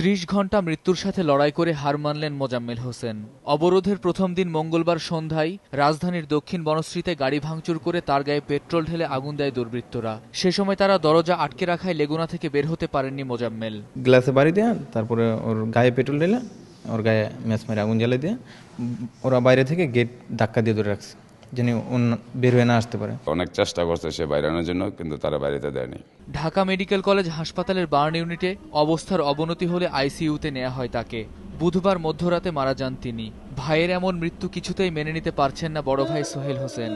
ত্রিশ ঘণ্টা মৃত্যুর সাথে লড়াই করে হার মানলেন মোজাম্মেল হোসেন। অবরোধের প্রথম দিন মঙ্গলবার সন্ধ্যায় রাজধানীর দক্ষিণ বনশ্রীতে গাড়ি ভাঙচুর করে তার গায়ে পেট্রোল ঢেলে আগুন দেয় দুর্বৃত্তরা। সে সময় তারা দরজা আটকে রাখায় লেগুনা থেকে বের হতে পারেননি মোজাম্মেল। গ্লাসে বাড়ি দেয়া, তারপরে ওর গায়ে পেট্রোল ঢেলে, ওর গায়ে ম্যাচ মেরে আগুন জ্বালিয়ে দিয়ে, ওরা বাইরে থেকে গেট ধাক্কা দিয়ে ধরে রাখছে। যেন বের হয়ে না আসতে পারে। অনেক চেষ্টা করছে সে বাইরানোর জন্য কিন্তু তারা বাইরেতে দেয়নি। ঢাকা মেডিকেল কলেজ হাসপাতালের বার্ন ইউনিটে অবস্থার অবনতি হলে আইসিইউতে নেওয়া হয় তাকে। বুধবার মধ্যরাতে মারা যান তিনি। ভাইয়ের এমন মৃত্যু কিছুতেই মেনে নিতে পারছেন না বড় ভাই সোহেল হোসেন।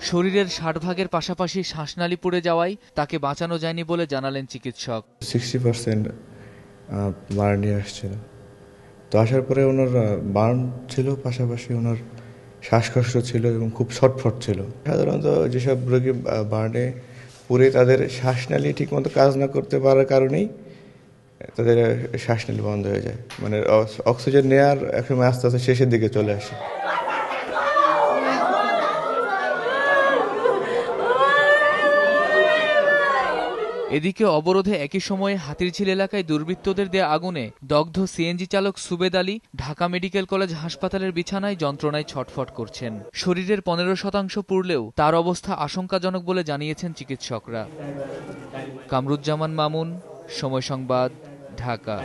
শরীরের ষাট ভাগের পাশাপাশি শ্বাসনালী পড়ে যাওয়ায় তাকে বাঁচানো যায়নি বলে জানালেন চিকিৎসক। সিক্সটি পার্সেন্ট বার্ন নিয়ে আসছিল। তো আসার পরে ওনার বার্ন ছিল, পাশাপাশি ওনার শ্বাসকষ্ট ছিল এবং খুব ছটফট ছিল। সাধারণত যেসব রোগী বার্নে পুরে তাদের শ্বাসনালী ঠিকমতো কাজ না করতে পারার কারণেই তাদের শ্বাসনালী বন্ধ হয়ে যায়। মানে অক্স- অক্সিজেন নেওয়ার একসময় আস্তে আস্তে শেষের দিকে চলে আসে। এদিকে অবরোধে একই সময়ে হাতিরঝিল এলাকায় দুর্বৃত্তদের দেয়া আগুনে দগ্ধ সিএনজি চালক সুবেদ আলী ঢাকা মেডিকেল কলেজ হাসপাতালের বিছানায় যন্ত্রণায় ছটফট করছেন। শরীরের পনেরো শতাংশ পুড়লেও তার অবস্থা আশঙ্কাজনক বলে জানিয়েছেন চিকিৎসকরা। কামরুজ্জামান মামুন, সময় সংবাদ, ঢাকা।